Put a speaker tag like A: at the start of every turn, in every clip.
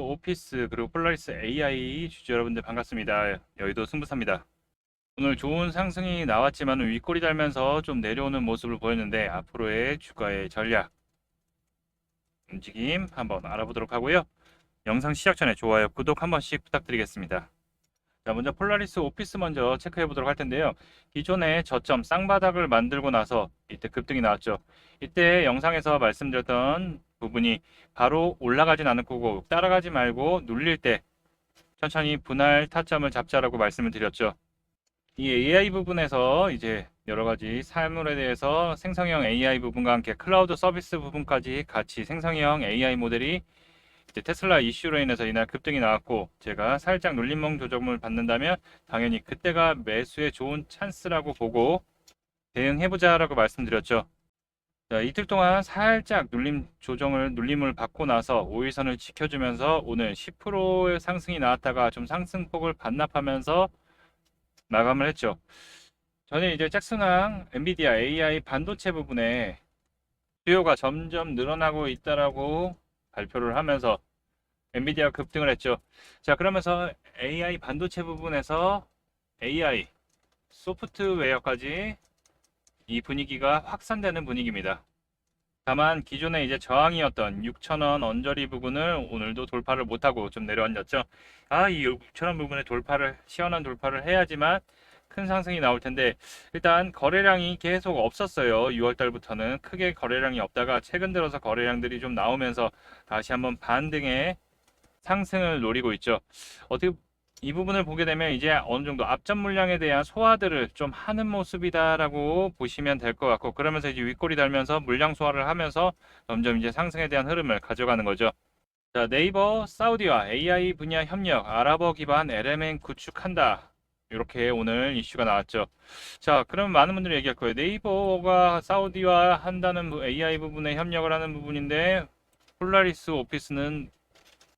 A: 오피스 그리고 폴라리스 AI 주주 여러분들 반갑습니다. 여의도 승부사입니다. 오늘 좋은 상승이 나왔지만 윗골이 달면서 좀 내려오는 모습을 보였는데 앞으로의 주가의 전략 움직임 한번 알아보도록 하고요. 영상 시작 전에 좋아요, 구독 한 번씩 부탁드리겠습니다. 자, 먼저 폴라리스 오피스 먼저 체크해 보도록 할 텐데요. 기존에 저점 쌍바닥을 만들고 나서 이때 급등이 나왔죠. 이때 영상에서 말씀드렸던 부분이 바로 올라가진 않을 거고 따라가지 말고 눌릴 때 천천히 분할 타점을 잡자라고 말씀을 드렸죠. 이 AI 부분에서 이제 여러 가지 사물에 대해서 생성형 AI 부분과 함께 클라우드 서비스 부분까지 같이 생성형 AI 모델이 이제 테슬라 이슈로 인해서 이날 급등이 나왔고 제가 살짝 눌림목 조정을 받는다면 당연히 그때가 매수에 좋은 찬스라고 보고 대응해보자라고 말씀드렸죠. 자, 이틀 동안 살짝 눌림 조정을 눌림을 받고 나서 5일선을 지켜주면서 오늘 10%의 상승이 나왔다가 좀 상승폭을 반납하면서 마감을 했죠. 저는 이제 잭슨항 엔비디아 AI 반도체 부분에 수요가 점점 늘어나고 있다라고 발표를 하면서 엔비디아 급등을 했죠. 자, 그러면서 AI 반도체 부분에서 AI 소프트웨어까지 이 분위기가 확산되는 분위기입니다. 다만 기존에 이제 저항이었던 6,000원 언저리 부분을 오늘도 돌파를 못하고 좀 내려앉았죠. 아, 이 6,000원 부분에 돌파를, 시원한 돌파를 해야지만 큰 상승이 나올 텐데 일단 거래량이 계속 없었어요. 6월 달부터는 크게 거래량이 없다가 최근 들어서 거래량들이 좀 나오면서 다시 한번 반등의 상승을 노리고 있죠. 어떻게 이 부분을 보게 되면 이제 어느 정도 앞전 물량에 대한 소화들을 좀 하는 모습이다라고 보시면 될 것 같고 그러면서 이제 윗골이 달면서 물량 소화를 하면서 점점 이제 상승에 대한 흐름을 가져가는 거죠. 자, 네이버 사우디와 AI 분야 협력 아랍어 기반 LMN 구축한다. 이렇게 오늘 이슈가 나왔죠. 자, 그러면 많은 분들이 얘기할 거예요. 네이버가 사우디와 한다는 AI 부분에 협력을 하는 부분인데 폴라리스 오피스는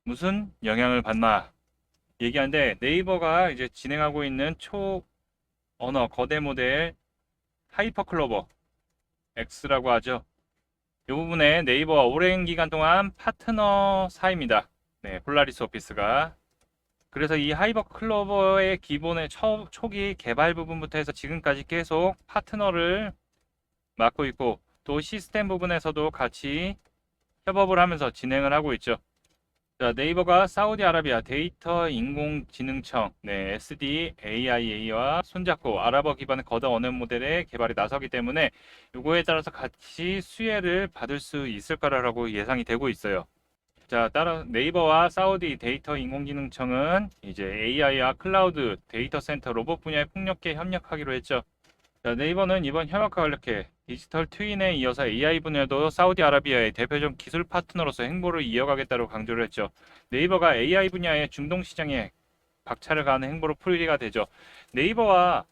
A: 무슨 영향을 받나? 얘기하는데 네이버가 이제 진행하고 있는 초 언어 거대 모델 하이퍼 클로버 X라고 하죠. 이 부분에 네이버와 오랜 기간 동안 파트너 사입니다. 네, 폴라리스 오피스가. 그래서 이 하이퍼클로버의 기본의 초, 초기 개발 부분부터 해서 지금까지 계속 파트너를 맡고 있고 또 시스템 부분에서도 같이 협업을 하면서 진행을 하고 있죠. 자, 네이버가 사우디아라비아 데이터 인공지능청, 네, SDAIA와 손잡고 아랍어 기반의 거대 언어 모델의 개발에 나서기 때문에 요거에 따라서 같이 수혜를 받을 수 있을 거라고 예상이 되고 있어요. 자, 따라 네이버와 사우디 데이터 인공지능청은 이제 AI와 클라우드 데이터 센터 로봇 분야에 폭넓게 협력하기로 했죠. 자, 네이버는 이번 협약과 관련해 디지털 트윈에 이어서 AI 분야도 사우디아라비아의 대표적 기술 파트너로서 행보를 이어가겠다고 강조를 했죠. 네이버가 AI 분야의 중동 시장에 박차를 가는 행보로 풀이가 되죠. 네이버와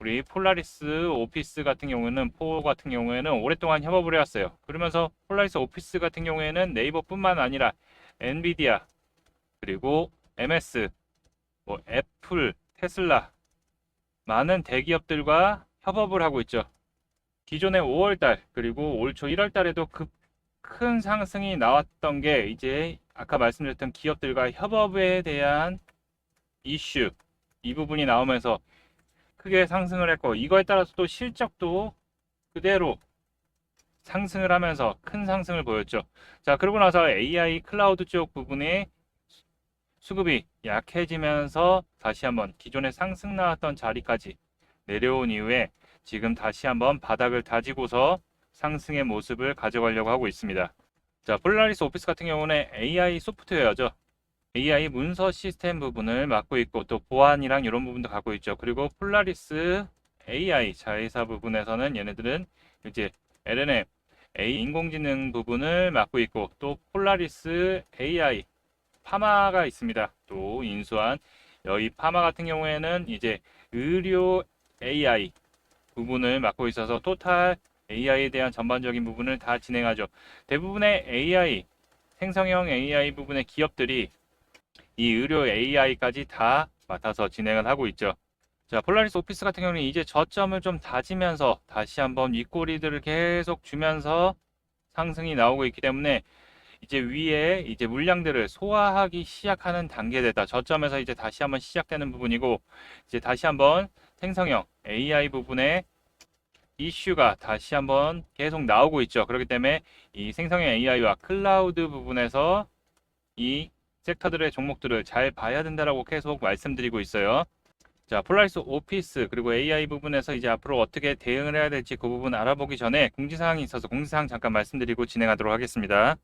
A: 우리 폴라리스 오피스 같은 경우는 포 같은 경우에는 오랫동안 협업을 해왔어요. 그러면서 폴라리스 오피스 같은 경우에는 네이버뿐만 아니라 엔비디아 그리고 MS, 뭐 애플, 테슬라 많은 대기업들과 협업을 하고 있죠. 기존의 5월달 그리고 올 초 1월달에도 급 큰 상승이 나왔던 게 이제 아까 말씀드렸던 기업들과 협업에 대한 이슈 이 부분이 나오면서 크게 상승을 했고 이거에 따라서 또 실적도 그대로 상승을 하면서 큰 상승을 보였죠. 자 그러고 나서 AI 클라우드 쪽 부분에 수급이 약해지면서 다시 한번 기존에 상승 나왔던 자리까지 내려온 이후에 지금 다시 한번 바닥을 다지고서 상승의 모습을 가져가려고 하고 있습니다. 자, 폴라리스 오피스 같은 경우는 AI 소프트웨어죠. AI 문서 시스템 부분을 맡고 있고 또 보안이랑 이런 부분도 갖고 있죠. 그리고 폴라리스 AI 자회사 부분에서는 얘네들은 이제 LNM A 인공지능 부분을 맡고 있고 또 폴라리스 AI 파마가 있습니다. 또 인수한 여기 파마 같은 경우에는 이제 의료 AI 부분을 맡고 있어서 토탈 AI에 대한 전반적인 부분을 다 진행하죠. 대부분의 AI 생성형 AI 부분의 기업들이 이 의료 AI까지 다 맡아서 진행을 하고 있죠. 자, 폴라리스 오피스 같은 경우는 이제 저점을 좀 다지면서 다시 한번 윗꼬리들을 계속 주면서 상승이 나오고 있기 때문에 이제 위에 이제 물량들을 소화하기 시작하는 단계되다. 저점에서 이제 다시 한번 시작되는 부분이고 이제 다시 한번 생성형 AI 부분에 이슈가 다시 한번 계속 나오고 있죠. 그렇기 때문에 이 생성형 AI와 클라우드 부분에서 이 섹터들의 종목들을 잘 봐야 된다라고 계속 말씀드리고 있어요. 자, 폴라리스 오피스 그리고 AI 부분에서 이제 앞으로 어떻게 대응을 해야 될지 그 부분 알아보기 전에 공지사항이 있어서 공지사항 잠깐 말씀드리고 진행하도록 하겠습니다.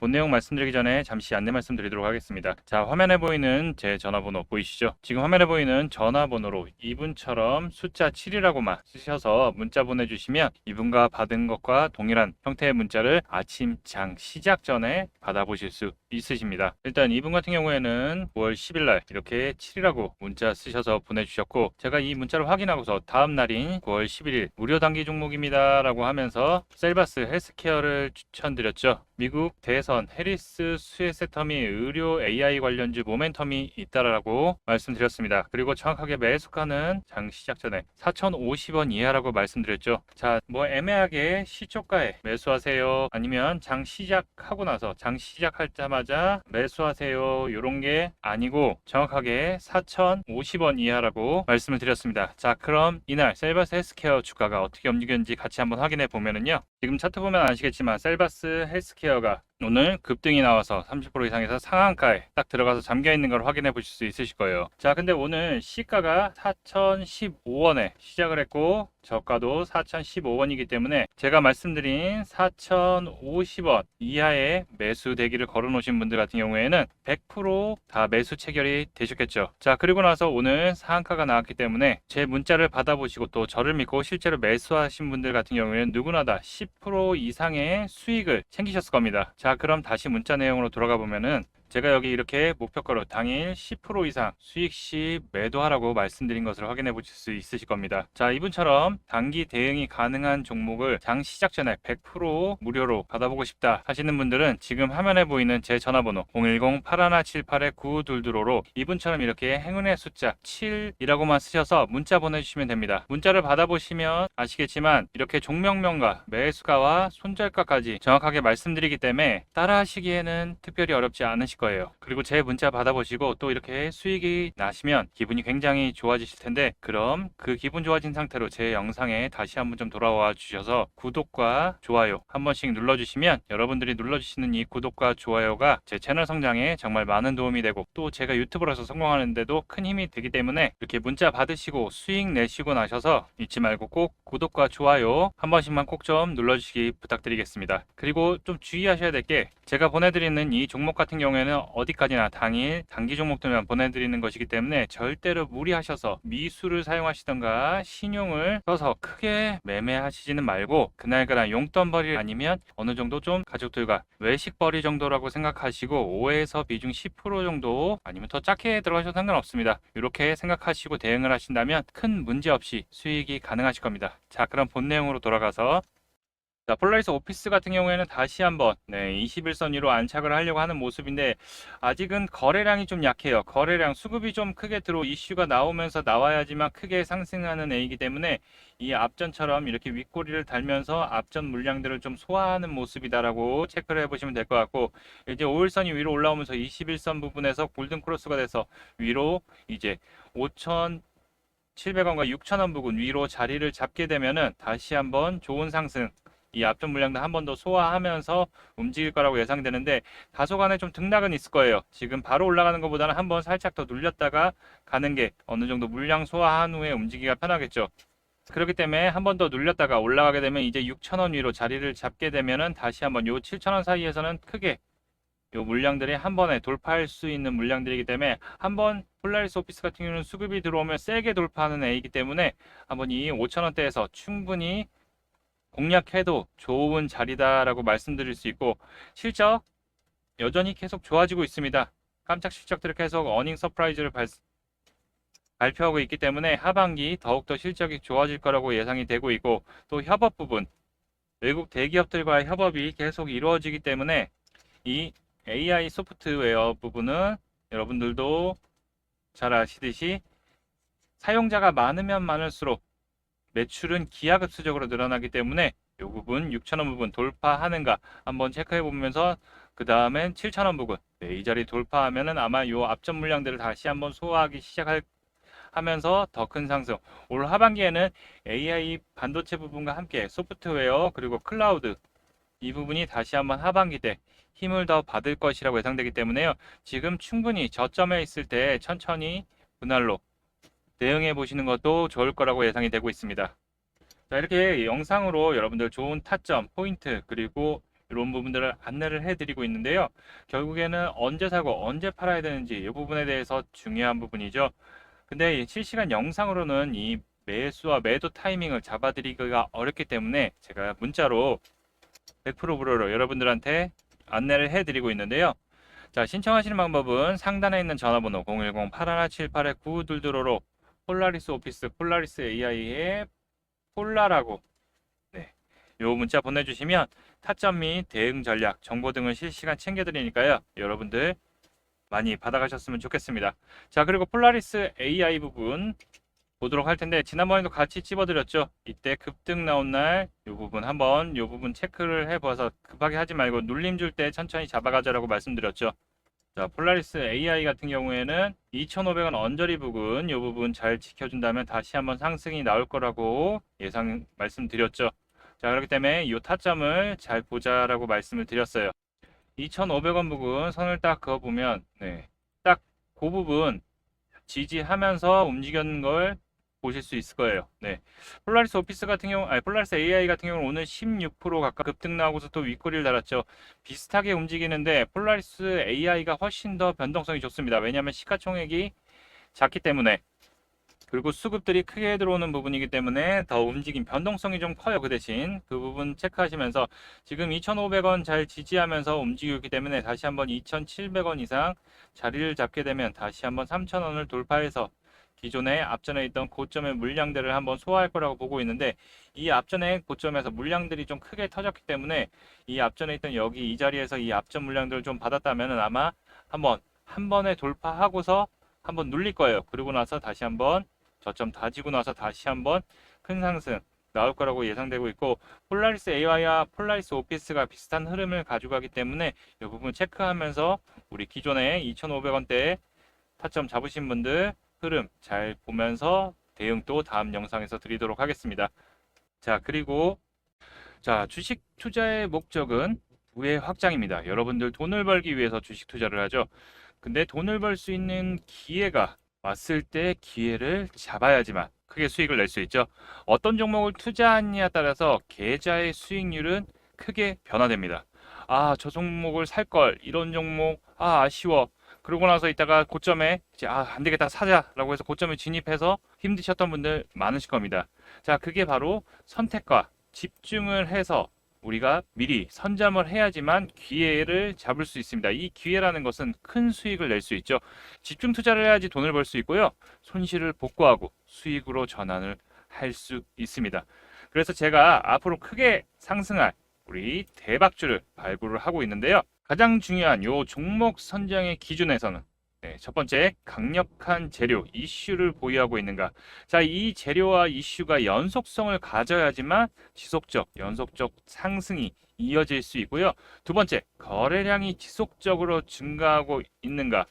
A: 본 내용 말씀드리기 전에 잠시 안내 말씀드리도록 하겠습니다. 자, 화면에 보이는 제 전화번호 보이시죠? 지금 화면에 보이는 전화번호로 이분처럼 숫자 7이라고만 쓰셔서 문자 보내주시면 이분과 받은 것과 동일한 형태의 문자를 아침 장 시작 전에 받아보실 수 있으십니다. 일단 이분 같은 경우에는 9월 10일 날 이렇게 7이라고 문자 쓰셔서 보내주셨고 제가 이 문자를 확인하고서 다음 날인 9월 11일 무료 단기 종목입니다 라고 하면서 셀바스 헬스케어를 추천드렸죠. 미국 대선 해리스 수혜세텀이 의료 AI 관련주 모멘텀이 있다라고 말씀드렸습니다. 그리고 정확하게 매수가는 장 시작 전에 4,050원 이하라고 말씀드렸죠. 자, 뭐 애매하게 시초가에 매수하세요. 아니면 장 시작하고 나서 장 시작하자마자 매수하세요. 이런 게 아니고 정확하게 4,050원 이하라고 말씀을 드렸습니다. 자, 그럼 이날 셀바스 헬스케어 주가가 어떻게 움직였는지 같이 한번 확인해 보면은요. 지금 차트 보면 아시겠지만 셀바스 헬스케어 가 오늘 급등이 나와서 30% 이상에서 상한가에 딱 들어가서 잠겨 있는 걸 확인해 보실 수 있으실 거예요. 자, 근데 오늘 시가가 4,015원에 시작을 했고 저가도 4,015원이기 때문에 제가 말씀드린 4,050원 이하의 매수 대기를 걸어 놓으신 분들 같은 경우에는 100%다 매수 체결이 되셨겠죠. 자, 그리고 나서 오늘 상한가가 나왔기 때문에 제 문자를 받아보시고 또 저를 믿고 실제로 매수하신 분들 같은 경우에는 누구나 다 10% 이상의 수익을 챙기셨을 겁니다. 자, 그럼 다시 문자 내용으로 돌아가 보면은 제가 여기 이렇게 목표가로 당일 10% 이상 수익 시 매도하라고 말씀드린 것을 확인해 보실 수 있으실 겁니다. 자, 이분처럼 단기 대응이 가능한 종목을 장 시작 전에 100% 무료로 받아보고 싶다 하시는 분들은 지금 화면에 보이는 제 전화번호 010-8178-9222로 이분처럼 이렇게 행운의 숫자 7이라고만 쓰셔서 문자 보내주시면 됩니다. 문자를 받아보시면 아시겠지만 이렇게 종명명과 매수가와 손절가까지 정확하게 말씀드리기 때문에 따라 하시기에는 특별히 어렵지 않으실 거예요. 그리고 제 문자 받아보시고 또 이렇게 수익이 나시면 기분이 굉장히 좋아지실 텐데 그럼 그 기분 좋아진 상태로 제 영상에 다시 한번 좀 돌아와 주셔서 구독과 좋아요 한 번씩 눌러주시면 여러분들이 눌러주시는 이 구독과 좋아요가 제 채널 성장에 정말 많은 도움이 되고 또 제가 유튜브로서 성공하는데도 큰 힘이 되기 때문에 이렇게 문자 받으시고 수익 내시고 나셔서 잊지 말고 꼭 구독과 좋아요 한 번씩만 꼭 좀 눌러주시기 부탁드리겠습니다. 그리고 좀 주의하셔야 될 게 제가 보내드리는 이 종목 같은 경우에는 어디까지나 당일 단기 종목들만 보내드리는 것이기 때문에 절대로 무리하셔서 미수를 사용하시던가 신용을 써서 크게 매매하시지는 말고 그날그날 용돈벌이 아니면 어느 정도 좀 가족들과 외식벌이 정도라고 생각하시고 5에서 비중 10% 정도 아니면 더 작게 들어가셔도 상관없습니다. 이렇게 생각하시고 대응을 하신다면 큰 문제 없이 수익이 가능하실 겁니다. 자 그럼 본 내용으로 돌아가서 자, 폴라리스 오피스 같은 경우에는 다시 한번 네, 21선 위로 안착을 하려고 하는 모습인데 아직은 거래량이 좀 약해요. 거래량 수급이 좀 크게 들어 이슈가 나오면서 나와야지만 크게 상승하는 A이기 때문에 이 앞전처럼 이렇게 윗꼬리를 달면서 앞전 물량들을 좀 소화하는 모습이다라고 체크를 해보시면 될 것 같고 이제 5일선이 위로 올라오면서 21선 부분에서 골든 크로스가 돼서 위로 이제 5천 700원과 6,000원 부근 위로 자리를 잡게 되면은 다시 한번 좋은 상승 이 앞전 물량도 한 번 더 소화하면서 움직일 거라고 예상되는데 다소간에 좀 등락은 있을 거예요. 지금 바로 올라가는 것보다는 한 번 살짝 더 눌렸다가 가는 게 어느 정도 물량 소화한 후에 움직이기가 편하겠죠. 그렇기 때문에 한 번 더 눌렸다가 올라가게 되면 이제 6,000원 위로 자리를 잡게 되면은 다시 한번 요 7,000원 사이에서는 크게 요 물량들이 한 번에 돌파할 수 있는 물량들이기 때문에 한 번 폴라리스 오피스 같은 경우는 수급이 들어오면 세게 돌파하는 A이기 때문에 한번 이 5,000원대에서 충분히 공략해도 좋은 자리다라고 말씀드릴 수 있고 실적 여전히 계속 좋아지고 있습니다. 깜짝 실적들을 계속 어닝 서프라이즈를 발, 발표하고 있기 때문에 하반기 더욱더 실적이 좋아질 거라고 예상이 되고 있고 또 협업 부분 외국 대기업들과의 협업이 계속 이루어지기 때문에 이 AI 소프트웨어 부분은 여러분들도 잘 아시듯이 사용자가 많으면 많을수록 매출은 기하급수적으로 늘어나기 때문에 이 부분 6천원 부분 돌파하는가 한번 체크해 보면서 그 다음엔 7,000원 부근. 네, 이 자리 돌파하면은 아마 요 앞전 물량들을 다시 한번 소화하기 시작할 하면서 더 큰 상승. 올 하반기에는 AI 반도체 부분과 함께 소프트웨어 그리고 클라우드 이 부분이 다시 한번 하반기 때 힘을 더 받을 것이라고 예상되기 때문에요. 지금 충분히 저점에 있을 때 천천히 분할로 대응해 보시는 것도 좋을 거라고 예상이 되고 있습니다. 자, 이렇게 영상으로 여러분들 좋은 타점, 포인트, 그리고 이런 부분들을 안내를 해드리고 있는데요. 결국에는 언제 사고 언제 팔아야 되는지 이 부분에 대해서 중요한 부분이죠. 근데 이 실시간 영상으로는 이 매수와 매도 타이밍을 잡아드리기가 어렵기 때문에 제가 문자로 100% 무료로 여러분들한테 안내를 해드리고 있는데요. 자, 신청하시는 방법은 상단에 있는 전화번호 010-817-8922로 폴라리스 오피스, 폴라리스 AI의 폴라라고 네, 요 문자 보내주시면 타점 및 대응 전략, 정보 등을 실시간 챙겨드리니까요. 여러분들 많이 받아가셨으면 좋겠습니다. 자, 그리고 폴라리스 AI 부분 보도록 할 텐데 지난번에도 같이 찝어드렸죠. 이때 급등 나온 날 이 부분 한번 이 부분 체크를 해봐서 급하게 하지 말고 눌림 줄 때 천천히 잡아가자라고 말씀드렸죠. 자, 폴라리스 AI 같은 경우에는 2,500원 언저리 부분 이 부분 잘 지켜준다면 다시 한번 상승이 나올 거라고 예상 말씀드렸죠. 자, 그렇기 때문에 이 타점을 잘 보자라고 말씀을 드렸어요. 2,500원 부분 선을 딱 그어보면 네, 딱 그 부분 지지하면서 움직였는 걸 보실 수 있을 거예요. 네. 폴라리스 오피스 같은 경우, 아니, 폴라리스 AI 같은 경우는 오늘 16% 가까이 급등 나오고서 또 윗꼬리를 달았죠. 비슷하게 움직이는데 폴라리스 AI가 훨씬 더 변동성이 좋습니다. 왜냐하면 시가총액이 작기 때문에 그리고 수급들이 크게 들어오는 부분이기 때문에 더 움직임 변동성이 좀 커요. 그 대신 그 부분 체크하시면서 지금 2,500원 잘 지지하면서 움직이고 있기 때문에 다시 한번 2,700원 이상 자리를 잡게 되면 다시 한번 3,000원을 돌파해서 기존에 앞전에 있던 고점의 물량들을 한번 소화할 거라고 보고 있는데 이 앞전에 고점에서 물량들이 좀 크게 터졌기 때문에 이 앞전에 있던 여기 이 자리에서 이 앞전 물량들을 좀 받았다면 아마 한번 한 번에 돌파하고서 한번 눌릴 거예요. 그리고 나서 다시 한번 저점 다지고 나서 다시 한번 큰 상승 나올 거라고 예상되고 있고 폴라리스 AI와 폴라리스 오피스가 비슷한 흐름을 가져가기 때문에 이 부분 체크하면서 우리 기존에 2,500원대에 타점 잡으신 분들 흐름 잘 보면서 대응 또 다음 영상에서 드리도록 하겠습니다. 자, 그리고 자, 주식 투자의 목적은 부의 확장입니다. 여러분들 돈을 벌기 위해서 주식 투자를 하죠. 근데 돈을 벌 수 있는 기회가 왔을 때 기회를 잡아야지만 크게 수익을 낼 수 있죠. 어떤 종목을 투자하느냐에 따라서 계좌의 수익률은 크게 변화됩니다. 아, 저 종목을 살 걸. 이런 종목, 아, 아쉬워. 그러고 나서 이따가 고점에 이제 아, 안 되겠다 사자라고 해서 고점에 진입해서 힘드셨던 분들 많으실 겁니다. 자, 그게 바로 선택과 집중을 해서 우리가 미리 선점을 해야지만 기회를 잡을 수 있습니다. 이 기회라는 것은 큰 수익을 낼 수 있죠. 집중 투자를 해야지 돈을 벌 수 있고요. 손실을 복구하고 수익으로 전환을 할 수 있습니다. 그래서 제가 앞으로 크게 상승할 우리 대박주를 발굴을 하고 있는데요. 가장 중요한 요 종목 선정의 기준에서는 네, 첫 번째 강력한 재료 이슈를 보유하고 있는가. 자이 재료와 이슈가 연속성을 가져야지만 지속적 연속적 상승이 이어질 수 있고요. 두 번째 거래량이 지속적으로 증가하고 있는가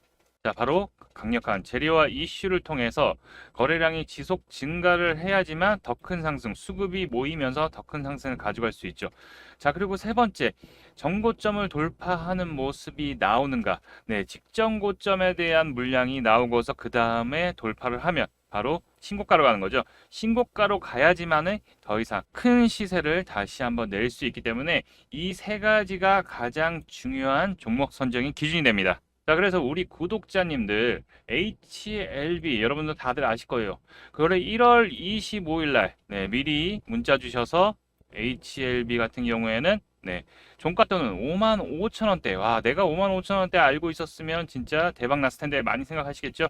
A: 자 바로 강력한 재료와 이슈를 통해서 거래량이 지속 증가를 해야지만 더 큰 상승 수급이 모이면서 더 큰 상승을 가져갈 수 있죠. 자 그리고 세 번째 정고점을 돌파하는 모습이 나오는가? 네 직전 고점에 대한 물량이 나오고서 그 다음에 돌파를 하면 바로 신고가로 가는 거죠. 신고가로 가야지만은 더 이상 큰 시세를 다시 한번 낼 수 있기 때문에 이 세 가지가 가장 중요한 종목 선정의 기준이 됩니다 자, 그래서 우리 구독자님들 HLB 여러분들 다들 아실 거예요. 그거를 1월 25일 날 네, 미리 문자 주셔서 HLB 같은 경우에는 네, 종가 또는 5만 5천 원대. 와, 내가 5만 5천 원대 알고 있었으면 진짜 대박 났을 텐데 많이 생각하시겠죠?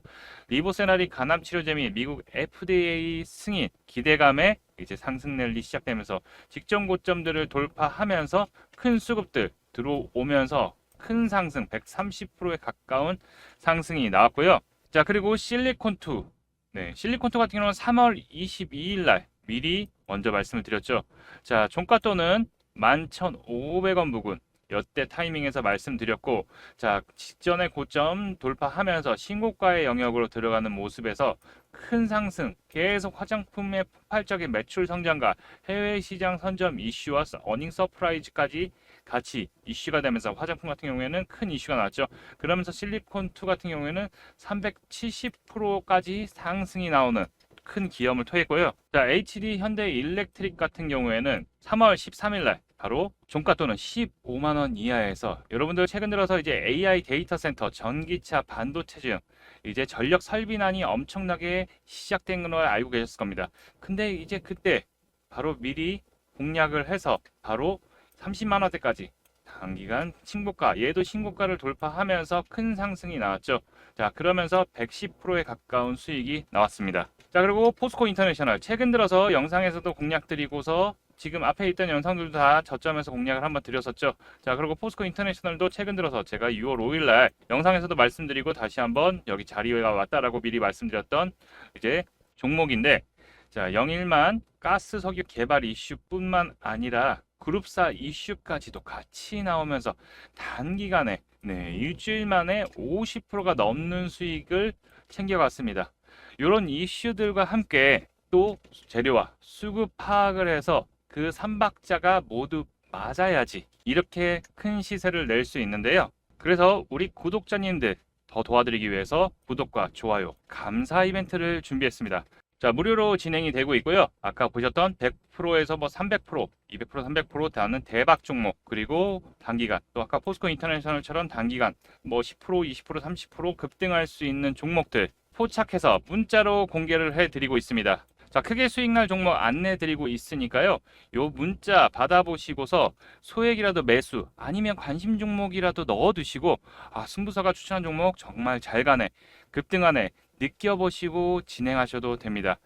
A: 리보세나리 간암 치료제 및 미국 FDA 승인 기대감에 이제 상승 랠리 시작되면서 직전 고점들을 돌파하면서 큰 수급들 들어오면서 큰 상승 130%에 가까운 상승이 나왔고요. 자, 그리고 실리콘2. 네, 실리콘2 같은 경우는 3월 22일 날 미리 먼저 말씀을 드렸죠. 자, 종가또는 11,500원 부근. 여때 타이밍에서 말씀드렸고 자 직전의 고점 돌파하면서 신고가의 영역으로 들어가는 모습에서 큰 상승 계속 화장품의 폭발적인 매출 성장과 해외 시장 선점 이슈와 어닝 서프라이즈까지 같이 이슈가 되면서 화장품 같은 경우에는 큰 이슈가 나왔죠. 그러면서 실리콘2 같은 경우에는 370%까지 상승이 나오는 큰 기염을 토했고요. 자, HD 현대 일렉트릭 같은 경우에는 3월 13일 날 바로 종가 또는 15만 원 이하에서 여러분들 최근 들어서 이제 AI 데이터 센터, 전기차, 반도체 등 이제 전력 설비난이 엄청나게 시작된 걸 알고 계셨을 겁니다. 근데 이제 그때 바로 미리 공략을 해서 바로 30만 원대까지 단기간 신고가, 얘도 신고가를 돌파하면서 큰 상승이 나왔죠. 자, 그러면서 110%에 가까운 수익이 나왔습니다. 자, 그리고 포스코 인터내셔널 최근 들어서 영상에서도 공략 드리고서 지금 앞에 있던 영상들도 다 저점에서 공략을 한번 드렸었죠. 자, 그리고 포스코 인터내셔널도 최근 들어서 제가 6월 5일 날 영상에서도 말씀드리고 다시 한번 여기 자리가 왔다라고 미리 말씀드렸던 이제 종목인데 자, 영일만 가스 석유 개발 이슈뿐만 아니라 그룹사 이슈까지도 같이 나오면서 단기간에 네, 일주일 만에 50%가 넘는 수익을 챙겨갔습니다. 이런 이슈들과 함께 또 재료와 수급 파악을 해서 그 삼박자가 모두 맞아야지 이렇게 큰 시세를 낼 수 있는데요. 그래서 우리 구독자님들 더 도와드리기 위해서 구독과 좋아요, 감사 이벤트를 준비했습니다. 자, 무료로 진행이 되고 있고요. 아까 보셨던 100%에서 뭐 300%, 200%, 300% 다는 대박 종목, 그리고 단기간, 또 아까 포스코 인터내셔널처럼 단기간 뭐 10%, 20%, 30% 급등할 수 있는 종목들 포착해서 문자로 공개를 해드리고 있습니다. 자, 크게 수익날 종목 안내 드리고 있으니까요. 요 문자 받아보시고서 소액이라도 매수 아니면 관심 종목이라도 넣어 두시고 아, 승부사가 추천한 종목 정말 잘 가네, 급등하네 느껴보시고 진행하셔도 됩니다.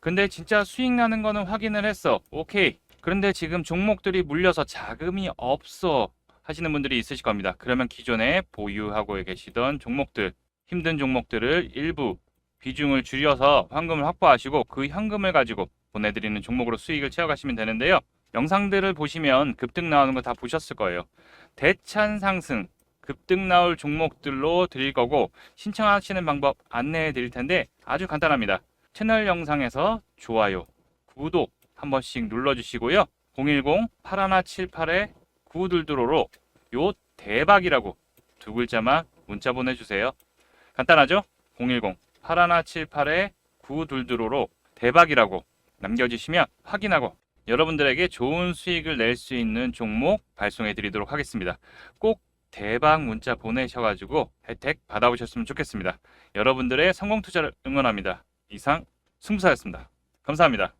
A: 근데 진짜 수익 나는 거는 확인을 했어. 오케이. 그런데 지금 종목들이 물려서 자금이 없어 하시는 분들이 있으실 겁니다. 그러면 기존에 보유하고 계시던 종목들, 힘든 종목들을 일부 비중을 줄여서 환금을 확보하시고 그 현금을 가지고 보내드리는 종목으로 수익을 채워가시면 되는데요. 영상들을 보시면 급등 나오는 거 다 보셨을 거예요. 대찬 상승, 급등 나올 종목들로 드릴 거고 신청하시는 방법 안내해 드릴 텐데 아주 간단합니다. 채널 영상에서 좋아요, 구독 한 번씩 눌러주시고요. 010-8178에 922로로 요 대박이라고 두 글자만 문자 보내주세요. 간단하죠? 010-8178에 922로로 대박이라고 남겨주시면 확인하고 여러분들에게 좋은 수익을 낼 수 있는 종목 발송해 드리도록 하겠습니다. 꼭 대박 문자 보내셔가지고 혜택 받아보셨으면 좋겠습니다. 여러분들의 성공 투자를 응원합니다. 이상 승부사였습니다. 감사합니다.